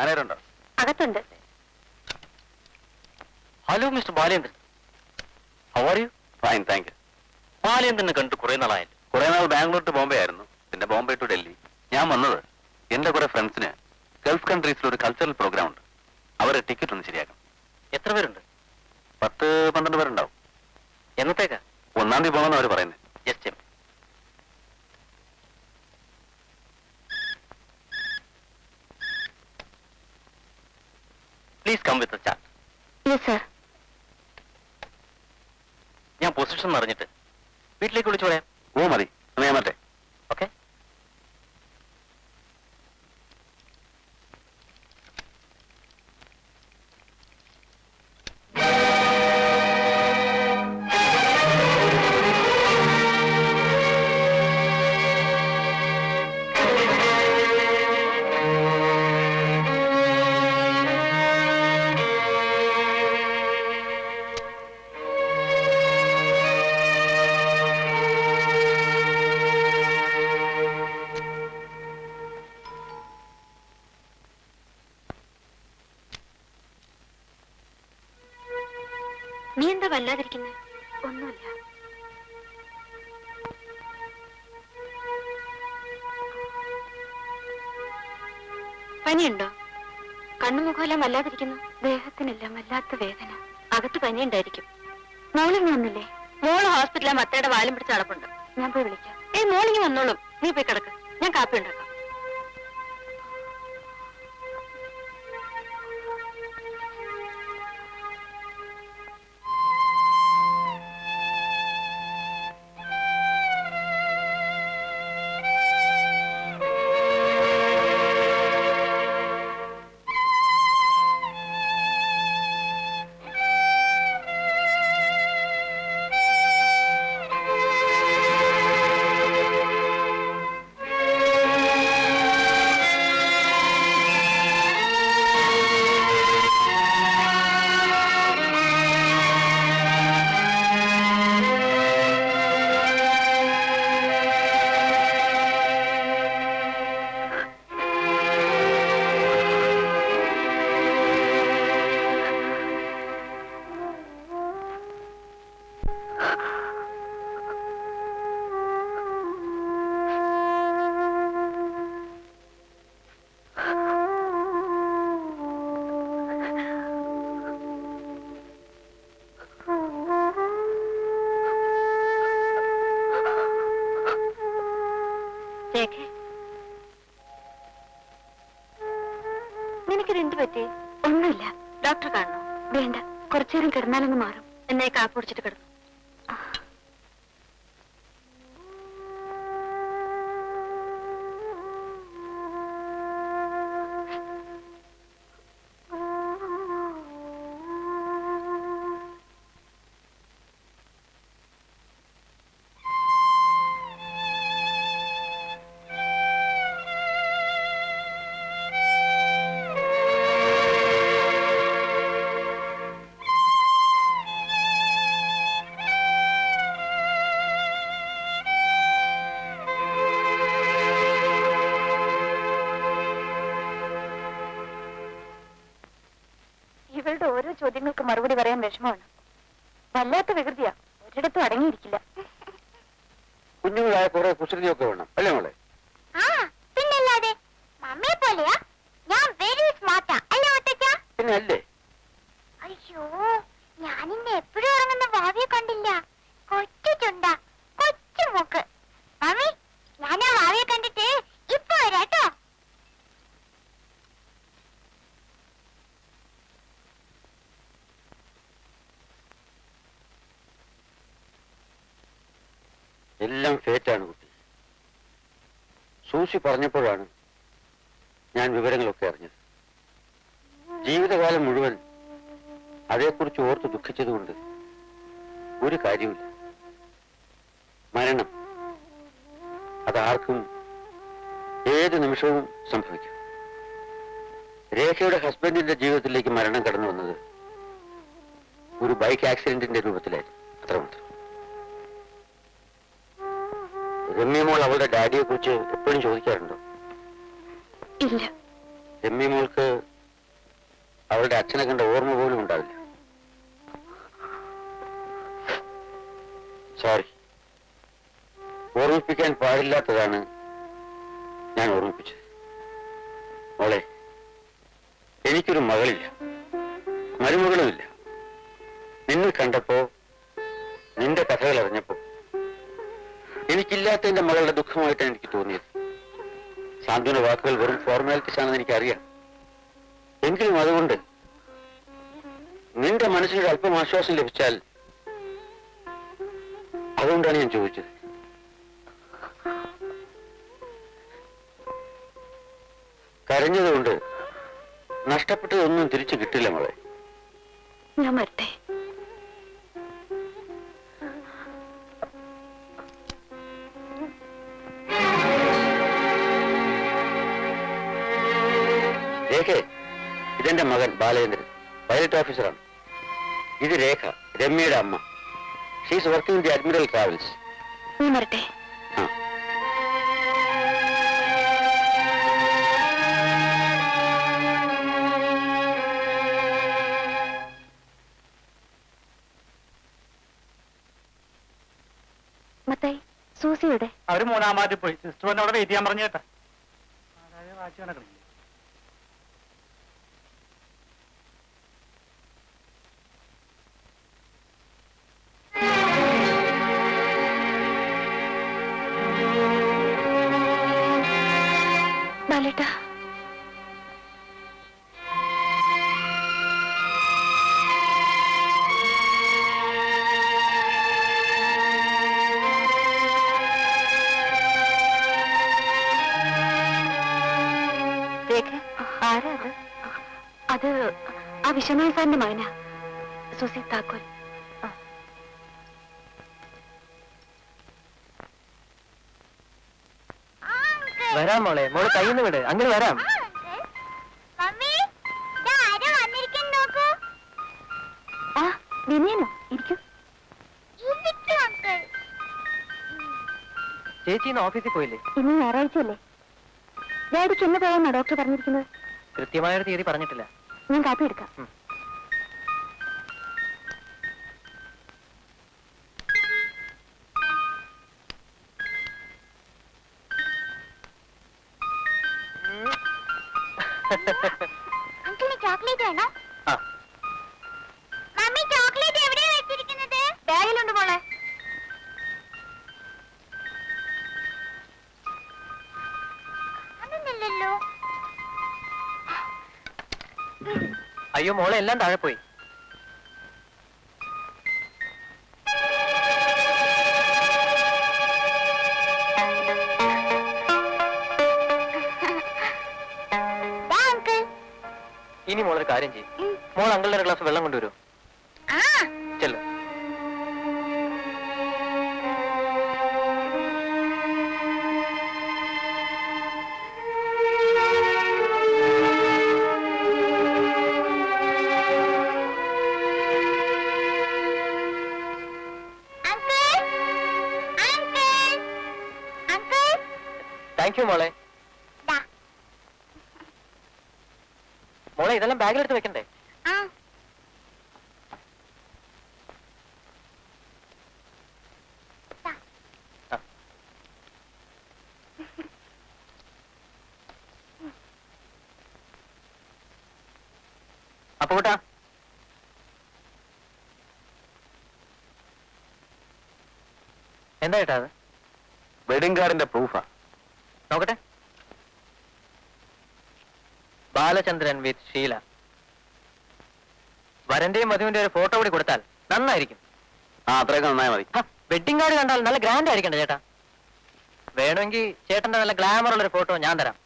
മാനേജറുണ്ടോ അകത്തുണ്ട്. Hello mister Balendran. How are you fine thank you ബാലേന്ദ്രനെ കണ്ടിട്ട് കുറെ നാളായല്ലോ കുറെ നാൾ ബാംഗ്ലൂർ ടു ബോംബെ ആയിരുന്നു. പിന്നെ ബോംബെ ടു ഡൽഹി. ഞാൻ വന്നത് എന്റെ കുറെ ഫ്രണ്ട്സിന് ഗൾഫ് കൺട്രീസിൽ ഒരു കൾച്ചറൽ പ്രോഗ്രാം ഉണ്ട്. അവരെ ടിക്കറ്റ് ഒന്ന് ശരിയാക്കണം. എത്ര പേരുണ്ട്? പത്ത് പന്ത്രണ്ട് പേരുണ്ടാവും. എന്നത്തേക്കാ? ഒന്നാം തീയതി പോകണമെന്ന് അവർ പറയുന്നത് just please come with chart yes sir ഞാൻ പൊസിഷൻ അറിഞ്ഞിട്ട്. വീട്ടിലേക്ക് വിളിച്ചു പറയാം. ഓ മതി. ഞാൻ മറ്റേ ഓക്കെ ഒന്നുമില്ല. പനിയുണ്ടോ? കണ്ണുമുഖമെല്ലാം വല്ലാതിരിക്കുന്നു. ദേഹത്തിനെല്ലാം വല്ലാത്ത വേദന. അകത്ത് പനിയുണ്ടായിരിക്കും. മോളിങ് വന്നില്ലേ മോൾ ഹോസ്പിറ്റലിലെ മത്തയുടെ വാലും പിടിച്ച് നടപ്പുണ്ട്. ഞാൻ പോയി വിളിക്കാം. ഏ മോളിങ് വന്നോളും. നീ പോയി കിടക്ക്. ഞാൻ കാപ്പി ഉണ്ടാക്കാം ഇവളുടെ ഓരോ ചോദ്യങ്ങൾക്ക് മറുപടി പറയാൻ വിഷമമാണ്. വല്ലാത്ത വികൃതിയാ. ഒരിടത്തും അടങ്ങിയിരിക്കില്ല. കുഞ്ഞുങ്ങളായ കുറെ കുസൃതിയൊക്കെ വേണം. അല്ലേ മോളെ? ആ പിന്നല്ലാതെ മമ്മിയെ പോലെയാ. ഞാൻ വെരി സ്മാർട്ടാ അല്ലേ ഒറ്റയ്ക്ക പിന്നെ അല്ലേ? അയ്യോ ഞാൻ ഇന്ന് എപ്പോഴും ഉറങ്ങുന്ന ഭാവിയെ കണ്ടില്ല. കൊച്ചു ചുണ്ട കൊച്ചു മൂക്ക് മമ്മി ഞാൻ ആ ഭാവിയെ കണ്ടിട്ട് ഇപ്പൊ വരാട്ടോ എല്ലാം ഫേറ്റാണ് കുട്ടി. സൂസി പറഞ്ഞപ്പോഴാണ് ഞാൻ വിവരങ്ങളൊക്കെ അറിഞ്ഞത്. ജീവിതകാലം മുഴുവൻ അതേക്കുറിച്ച് ഓർത്ത് ദുഃഖിച്ചതുകൊണ്ട് ഒരു കാര്യമില്ല മരണം അതാർക്കും ഏത് നിമിഷവും സംഭവിക്കും. രേഖയുടെ ഹസ്ബൻഡിന്റെ ജീവിതത്തിലേക്ക് മരണം കടന്നു വന്നത് ഒരു ബൈക്ക് ആക്സിഡന്റിന്റെ രൂപത്തിലായിരുന്നു. അത്രമാത്രം. രമ്യമോൾ അവളുടെ ഡാഡിയെ കുറിച്ച് എപ്പോഴും ചോദിക്കാറുണ്ടോ? ഇല്ല. രമ്യമോൾക്ക് അവളുടെ അച്ഛനെ കണ്ട ഓർമ്മ പോലും ഉണ്ടാവില്ല. സോറി ഓർമ്മിപ്പിക്കാൻ പാടില്ലാത്തതാണ് ഞാൻ ഓർമ്മിപ്പിച്ചത്. മോളെ എനിക്കൊരു മകളില്ല. മരുമകളുമില്ല. നിന്നെ കണ്ടപ്പോ നിന്റെ കഥകൾ അറിഞ്ഞപ്പോ എനിക്കില്ലാത്തതിന്റെ മകളുടെ ദുഃഖമായിട്ടാണ് എനിക്ക് തോന്നിയത്. സാന്ത്വന വാക്കുകൾ വെറും ഫോർമാലിറ്റീസ് ആണെന്ന് എനിക്കറിയാം. എങ്കിലും അതുകൊണ്ട് നിന്റെ മനസ്സിനൊരു അല്പം ആശ്വാസം ലഭിച്ചാൽ അതുകൊണ്ടാണ് ഞാൻ ചോദിച്ചത്. കരഞ്ഞതുകൊണ്ട് നഷ്ടപ്പെട്ടതൊന്നും തിരിച്ചു കിട്ടില്ല മോളെ. ഞാൻ വരട്ടെ ബാലേന്ദ്രൻ പൈലറ്റ് ഓഫീസറാണ്. ഇത് രേഖ രമ്യയുടെ അമ്മ. She's working the admiral travels ആ. മത്തായി സൂസിയുടെ അവർ മൂന്നാമാതി പോയി. സിസ്റ്റർ എന്നോട് അവിടെ വെയിറ്റ് ചെയ്യാൻ പറഞ്ഞു കേട്ടാ. വിശ്വനാഥ് സാറിന്റെ മകനാ. സുസി താക്കോൽ. വരാം മോളെ. മോൾ കയ്യിൽ വിട്. അങ്ങനെ വരാം. ചേച്ചി ഇന്ന് ഓഫീസിൽ പോയില്ലേ? ഇന്ന് ഞായറാഴ്ചയല്ലേ? ഡാഡിക്ക് എന്ന് പോയാന്നാ ഡോക്ടർ പറഞ്ഞിരിക്കുന്നത്? കൃത്യമായൊരു തീയതി പറഞ്ഞിട്ടില്ല. ഞാൻ കാപ്പി എടുക്കാം. ചോക്ലേറ്റ് വേണോ. അയ്യോ മോളെ എല്ലാം താഴെ പോയി ഇനി മോളൊരു കാര്യം ചെയ്യും. മോൾ അങ്കിളുടെ ഒരു ഗ്ലാസ് വെള്ളം കൊണ്ടുവരൂ താങ്ക് യു മോളെ. മോളെ ഇതെല്ലാം ബാഗിലെടുത്ത് വെക്കണ്ടേ. അപ്പൊ കൂട്ടാ. എന്താ ചേട്ടാ അത്? വെഡിങ് കാർഡിന്റെ പ്രൂഫാ. നോക്കട്ടെ. ബാലചന്ദ്രൻ വിത്ത് ഷീല. വരന്റെയും വധുവിന്റെ ഒരു ഫോട്ടോ കൂടി കൊടുത്താൽ നന്നായിരിക്കും. ആ അത്രയൊക്കെ നന്നായി മതി. വെഡിങ് കാർഡ് കണ്ടാൽ നല്ല ഗ്രാൻഡ് ആയിരിക്കണ്ട ചേട്ടാ. വേണമെങ്കിൽ ചേട്ടന്റെ നല്ല ഗ്ലാമർ ഉള്ള ഒരു ഫോട്ടോ ഞാൻ തരാം.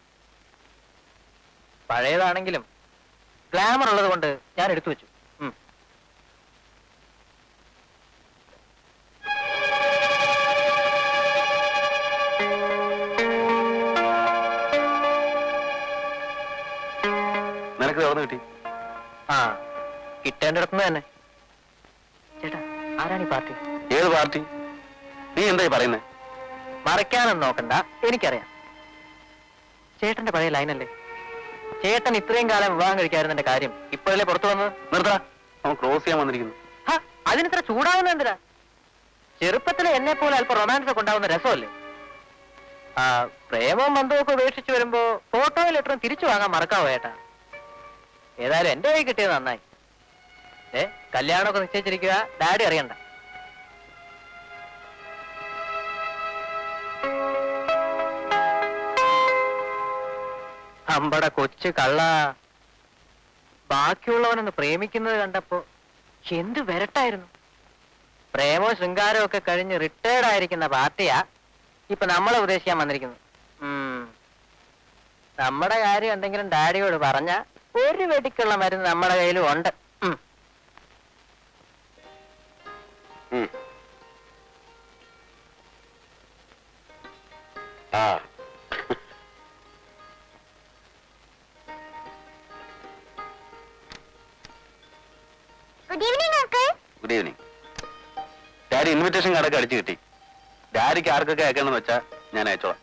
പഴയതാണെങ്കിലും ഗ്ലാമർ ഉള്ളത് കൊണ്ട് ഞാൻ എടുത്തു വെച്ചു. നിനക്ക് തുറന്നു കിട്ടി? ആ കിട്ടേണ്ടിടത്തുനിന്ന് തന്നെ. ചേട്ടാ ആരാണ് ഈ പാർട്ടി? ഏത് പാർട്ടി? നീ എന്തായി പറയുന്നേ? മറയ്ക്കാനൊന്നും നോക്കണ്ട എനിക്കറിയാം. ചേട്ടന്റെ പഴയ ലൈനല്ലേ? ചേട്ടൻ ഇത്രയും കാലം വിവാഹം കഴിക്കായിരുന്നതിന്റെ കാര്യം ഇപ്പോഴല്ലേ പുറത്തു വന്നത്? നിർത്താ അവൻ ക്രോസ് ചെയ്യാൻ വന്നിരിക്കുന്നു. ഹ, അതിനിത്ര ചൂടാവുന്ന എന്തിനാ? ചെറുപ്പത്തിൽ എന്നെ പോലെ അല്പം റൊമാൻസ് ഒക്കെ ഉണ്ടാവുന്ന രസമല്ലേ? ആ പ്രേമവും ബന്ധവും ഒക്കെ ഉപേക്ഷിച്ച് വരുമ്പോ ഫോട്ടോയും ലെറ്ററും തിരിച്ചു വാങ്ങാൻ മറക്കാവോ ഏട്ടാ ഏതായാലും എന്റെ കൈ കിട്ടിയത് നന്നായി. ഏ കല്യാണമൊക്കെ നിശ്ചയിച്ചിരിക്കുക. ഡാഡി അറിയണ്ട. അമ്പട കൊച്ചു കള്ള. ബാക്കിയുള്ളവനൊന്ന് പ്രേമിക്കുന്നത് കണ്ടപ്പോ എന്ത് വരട്ടായിരുന്നു. പ്രേമോ ശൃംഗാരവും ഒക്കെ കഴിഞ്ഞ് റിട്ടയർഡ് ആയിരിക്കുന്ന പാർട്ടിയാ ഇപ്പൊ നമ്മളെ ഉപദേശിക്കാൻ വന്നിരിക്കുന്നു നമ്മുടെ കാര്യം എന്തെങ്കിലും ഡാഡിയോട് പറഞ്ഞ ഒരു വെടിക്കുള്ള മരുന്ന് നമ്മുടെ കയ്യിലും ഉണ്ട്. ഗുഡ് ഈവനിങ് ഡാഡി ഇൻവിറ്റേഷൻ കാർഡൊക്കെ അടിച്ചു കിട്ടി. ഡാഡിക്ക് ആർക്കൊക്കെ അയക്കണമെന്ന് വെച്ചാ ഞാൻ അയച്ചോളാം.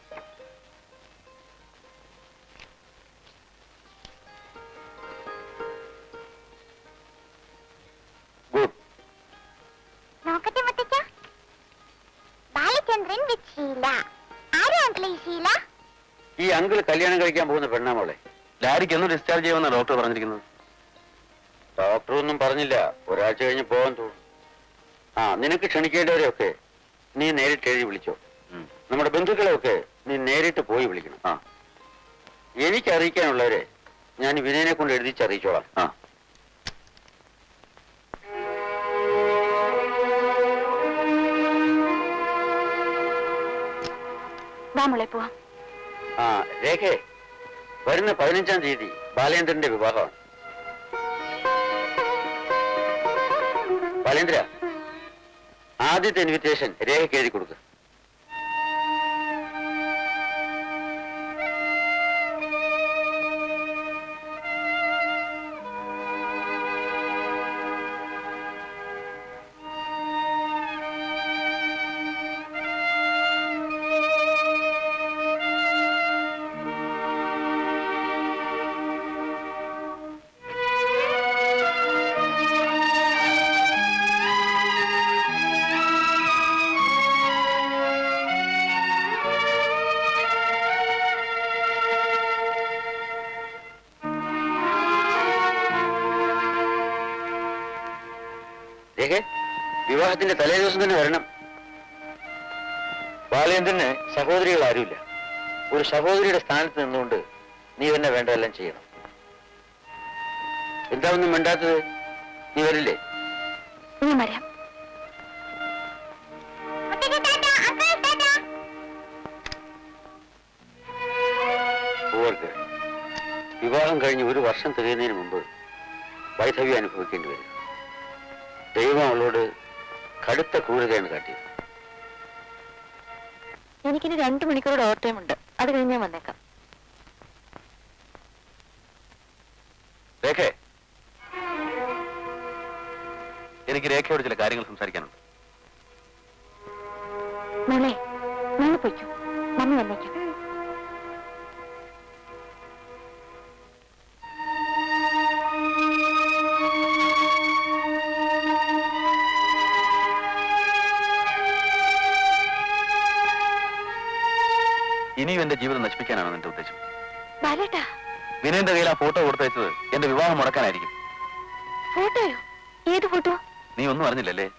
പോകുന്ന പെണ്ണാ മോളെ. ഡാഡിക്ക് എന്ന് ഡിസ്ചാർജ് ചെയ്യുമെന്നാണ് ഡോക്ടർ പറഞ്ഞിരിക്കുന്നത്. ഡോക്ടർ ഒന്നും പറഞ്ഞില്ല. ഒരാഴ്ച കഴിഞ്ഞ് പോകാൻ തോന്നും. ആ നിനക്ക് ക്ഷണിക്കേണ്ടവരെയൊക്കെ നീ നേരിട്ട് എഴുതി വിളിച്ചോ. നമ്മുടെ ബന്ധുക്കളെയൊക്കെ നീ നേരിട്ട് പോയി വിളിക്കണം. ആ. എനിക്ക് അറിയിക്കാനുള്ളവരെ ഞാൻ വിനയനെ കൊണ്ട് എഴുതിച്ചറിയിച്ചോളാം. ആ. വാ മോളെ പോവാം. ആ രേഖേ വരുന്ന പതിനഞ്ചാം തീയതി ബാലേന്ദ്രന്റെ വിവാഹമാണ്. ബാലേന്ദ്ര ആദ്യത്തെ ഇൻവിറ്റേഷൻ രേഖ എഴുതി കൊടുക്കുക വിവാഹത്തിന്റെ തലേ ദിവസം തന്നെ വരണം. ബാലേന്ദ്രന് സഹോദരികൾ ആരുമില്ല. ഒരു സഹോദരിയുടെ സ്ഥാനത്ത് നിന്നുകൊണ്ട് നീ തന്നെ വേണ്ടതെല്ലാം ചെയ്യണം. എന്താ ഒന്നും മിണ്ടാത്തത്? നീ വരില്ലേ? ഞാൻ വരാം. പൂവർക്ക് വിവാഹം കഴിഞ്ഞ് ഒരു വർഷം തികയുന്നതിന് മുമ്പ് വൈധവ്യം അനുഭവിക്കേണ്ടി വരും. ദൈവം അവളോട് കടുത്ത ക്രൂരതയാണ് കാട്ടിയത്. എനിക്കിനി രണ്ടു മണിക്കൂറുടെ ഓവർ ടൈം ഉണ്ട്. അത് കഴിഞ്ഞ് ഞാൻ വന്നേക്കാം. രേഖേ. എനിക്ക് രേഖയോട് ചില കാര്യങ്ങൾ സംസാരിക്കാനുണ്ട്. മോളെ മോൾ പൊയ്ക്കോ. മമ്മി വന്നേക്കാം. ഇനിയും എന്റെ ജീവിതം നശിപ്പിക്കാനാണ് നിന്റെ ഉദ്ദേശം? ബാലേട്ടാ. വിനയന്റെ കയ്യിൽ ആ ഫോട്ടോ കൊടുത്തയച്ചത് എന്റെ വിവാഹം മുടക്കാനായിരിക്കും. ഫോട്ടോയോ? ഏത് ഫോട്ടോ? നീ ഒന്നും അറിഞ്ഞില്ലല്ലേ?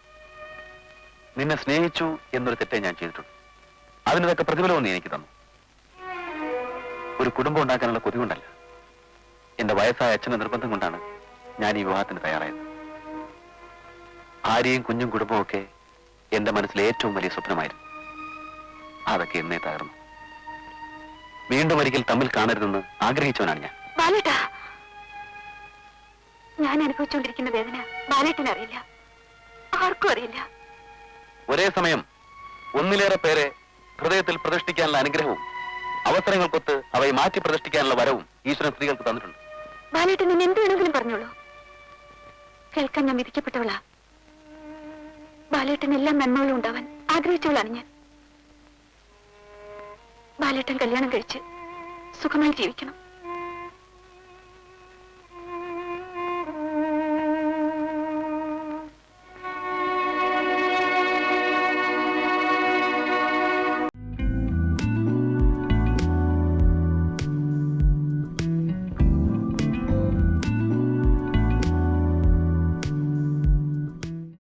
നിന്നെ സ്നേഹിച്ചു എന്നൊരു തെറ്റേ ഞാൻ ചെയ്തിട്ടുള്ളൂ അതിനൊക്കെ പ്രതിഫലവും നീ എനിക്ക് തന്നു. ഒരു കുടുംബം ഉണ്ടാക്കാനുള്ള കൊതി കൊണ്ടല്ല എന്റെ വയസ്സായ അച്ഛന്റെ നിർബന്ധം കൊണ്ടാണ് ഞാൻ ഈ വിവാഹത്തിന് തയ്യാറായത്. ആരെയും കുഞ്ഞും കുടുംബവും ഒക്കെ എന്റെ മനസ്സിലെ ഏറ്റവും വലിയ സ്വപ്നമായിരുന്നു. അതൊക്കെ എന്നേ തകർന്നു. വീണ്ടും ഒരിക്കൽ തമ്മിൽ കാണരുതെന്ന് ആഗ്രഹിച്ചവനാണ് ഞാൻ. ബാലേട്ടാ ഞാൻ അനുഭവിച്ചുകൊണ്ടിരിക്കുന്ന വേദന ബാലേട്ടന് അറിയില്ല. ആർക്കും അറിയില്ല. ഒരേ സമയം ഒന്നിലേറെ പേരെ ഹൃദയത്തിൽ പ്രതിഷ്ഠിക്കാനുള്ള അനുഗ്രഹവും അവസരങ്ങൾക്കൊത്ത് അവയെ മാറ്റി പ്രതിഷ്ഠിക്കാനുള്ള വരവും ഈശ്വരൻ സ്ത്രീകൾക്ക് തന്നിട്ടുണ്ട്. ബാലേട്ടൻ നിന്നെ എന്ത് വേണമെങ്കിലും പറഞ്ഞോളൂ. കേൾക്കാൻ ഞാൻ വിധിക്കപ്പെട്ടവളാ. ബാലേട്ടൻ എല്ലാം നന്മകളും ഉണ്ടാവാൻ. ആഗ്രഹിച്ചവളാണ് ഞാൻ. ബാലേട്ടൻ കല്യാണം കഴിച്ച് സുഖമായി ജീവിക്കണം.